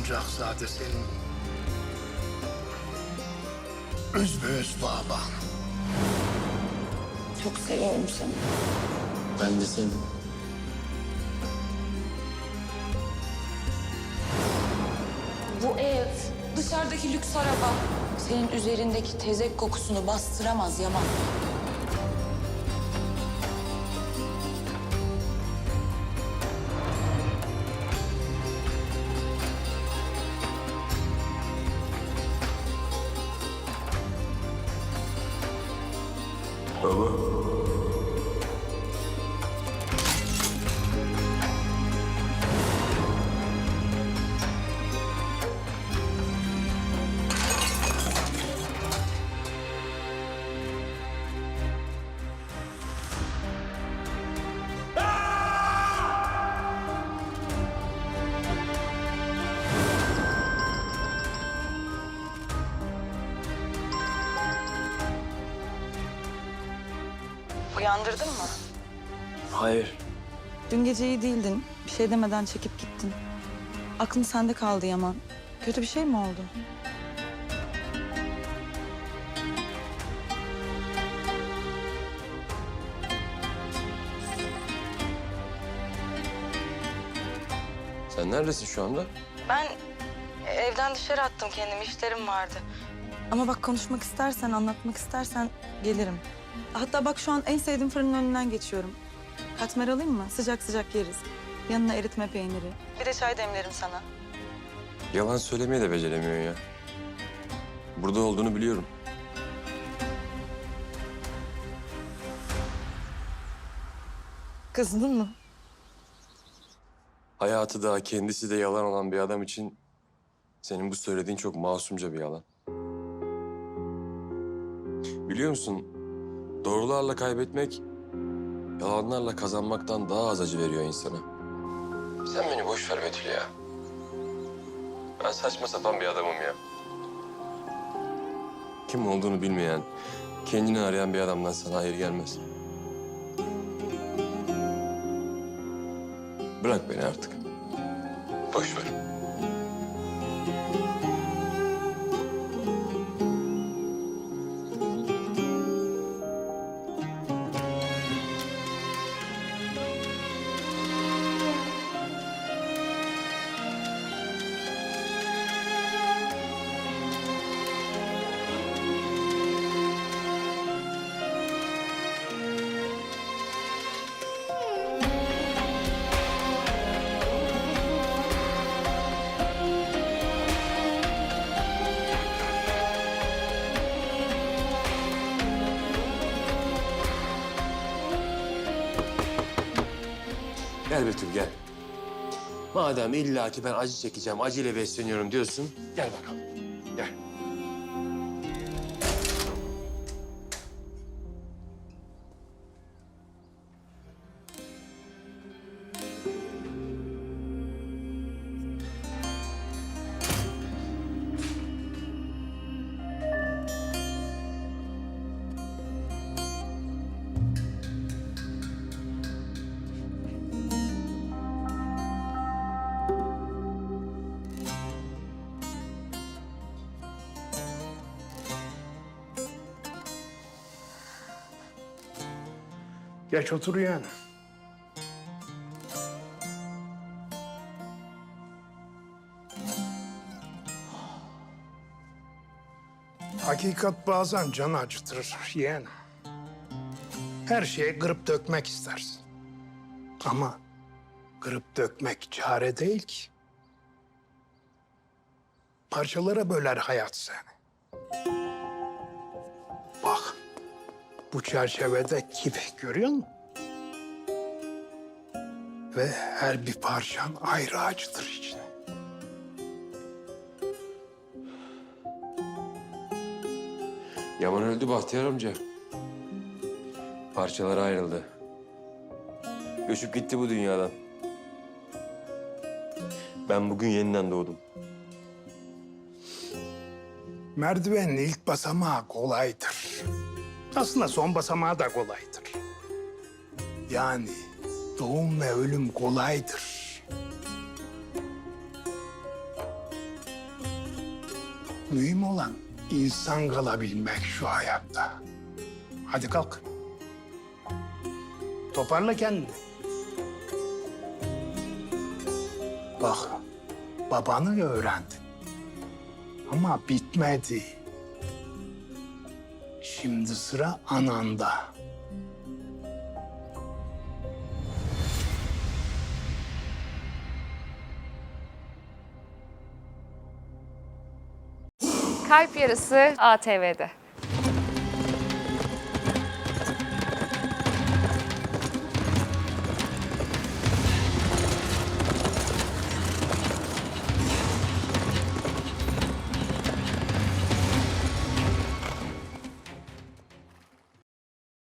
Sancakzade senin özbeöz baban. Çok seviyorum seni. Ben de seni. Bu ev, dışarıdaki lüks araba senin üzerindeki tezek kokusunu bastıramaz Yaman. Uyandırdın mı? Hayır. Dün gece iyi değildin. Bir şey demeden çekip gittin. Aklın sende kaldı Yaman. Kötü bir şey mi oldu? Sen neredesin şu anda? Ben evden dışarı attım kendimi. işlerim vardı. Ama bak konuşmak istersen, anlatmak istersen gelirim. Hatta bak şu an en sevdiğim fırının önünden geçiyorum. Katmer alayım mı? Sıcak sıcak yeriz. Yanına eritme peyniri. Bir de çay demlerim sana. Yalan söylemeyi de beceremiyorsun ya. Burada olduğunu biliyorum. Kızdın mı? Hayatı da kendisi de yalan olan bir adam için senin bu söylediğin çok masumca bir yalan. Biliyor musun? Doğrularla kaybetmek yalanlarla kazanmaktan daha az acı veriyor insana. Sen beni boş ver Betül ya. Ben saçma sapan bir adamım ya. Kim olduğunu bilmeyen, kendini arayan bir adamdan sana hayır gelmez. Bırak beni artık. Boş ver. Gel Betül gel. Madem illaki ben acı çekeceğim, acıyla besleniyorum diyorsun. Gel bakalım. Gel. Geç otur yani. Hakikat bazen can acıtır yeğen. Her şeye kırıp dökmek istersin. Ama kırıp dökmek çare değil ki. Parçalara böler hayat seni. Bak, bu çerçevede gibi görüyor musun? Ve her bir parçan ayrı acıdır içine. Yaman öldü Bahtiyar amca. Parçalara ayrıldı. Göçüp gitti bu dünyadan. Ben bugün yeniden doğdum. Merdivenin ilk basamağı kolaydır. Aslında son basamağı da kolaydır. Yani doğum ve ölüm kolaydır. Mühim olan insan kalabilmek şu hayatta. Hadi kalk. Toparla kendini. Bak, babanı öğrendin. Ama bitmedi. Şimdi sıra ananda. Kalp Yarısı ATV'de.